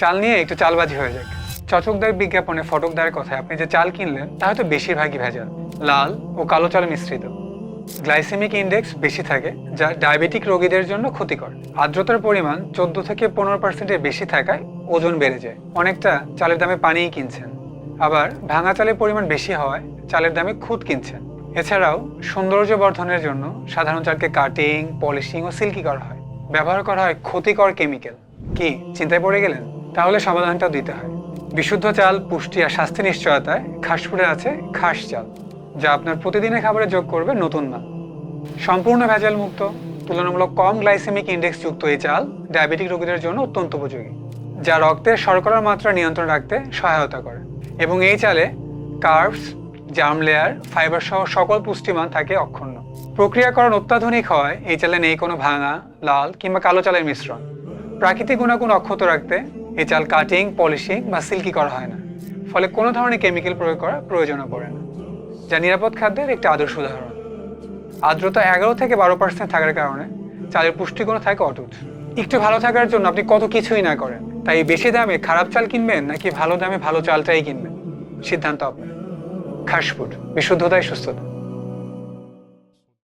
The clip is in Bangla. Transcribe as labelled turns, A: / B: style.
A: চাল নিয়ে একটু চালবাজি হয়ে যাক। চটকদার বিজ্ঞাপনে ফটকদারের কথায় আপনি যে চাল কিনলেন, তা হয়তো বেশিরভাগই ভেজাল, লাল ও কালো চাল মিশ্রিত। গ্লাইসেমিক ইন্ডেক্স বেশি থাকে, যা ডায়াবেটিক রোগীদের জন্য ক্ষতিকর। আর্দ্রতার পরিমাণ চোদ্দ থেকে পনেরো পার্সেন্টের বেশি থাকায় ওজন বেড়ে যায়। অনেকটা চালের দামে পানিই কিনছেন। আবার ভাঙা চালের পরিমাণ বেশি হওয়ায় চালের দামে খুদ কিনছেন। এছাড়াও সৌন্দর্য বর্ধনের জন্য সাধারণ চালকে কাটিং, পলিশিং ও সিল্কি করা হয়। ব্যবহার করা হয় ক্ষতিকর কেমিক্যাল। কি, চিন্তায় পড়ে গেলেন? তাহলে সমাধানটাও দিতে হয়। বিশুদ্ধ চাল, পুষ্টি আর স্বাস্থ্য নিশ্চয়তায় খাসপুরে আছে খাস চাল, যা আপনার প্রতিদিনের খাবারে যোগ করবে নতুন মান সম্পূর্ণ ভেজাল মুক্ত, তুলনামূলক কম গ্লাইসেমিক ইন্ডেক্স যুক্ত এই চাল ডায়াবেটিক রোগীদের জন্য অত্যন্ত উপযোগী, যা রক্তের শর্করার মাত্রা নিয়ন্ত্রণ রাখতে সহায়তা করে। এবং এই চালে কার্বস, জার্ম লেয়ার ফাইবার সহ সকল পুষ্টিমান থাকে অক্ষুণ্ণ। প্রক্রিয়াকরণ অত্যাধুনিক হয় এই চালে নেই কোনো ভাঙা, লাল কিংবা কালো চালের মিশ্রণ। প্রাকৃতিক গুণাগুণ অক্ষত রাখতে এই চাল কাটিং পলিশিং বা সিল্কি করা হয় না। ফলে কোনো ধরনের কেমিক্যাল প্রয়োগ করার প্রয়োজনও পড়ে না। যা নিরাপদ খাদ্যের একটি আদর্শ উদাহরণ। আর্দ্রতা এগারো থেকে বারো পার্সেন্ট থাকার কারণে চালের পুষ্টিগুণ থাকে অটুট। একটু ভালো থাকার জন্য আপনি কত কিছুই না করেন। তাই বেশি দামে খারাপ চাল কিনবেন নাকি ভালো দামে ভালো চালটাই কিনবেন? সিদ্ধান্ত আপনার। খাসফুড বিশুদ্ধতাই সুস্থতা।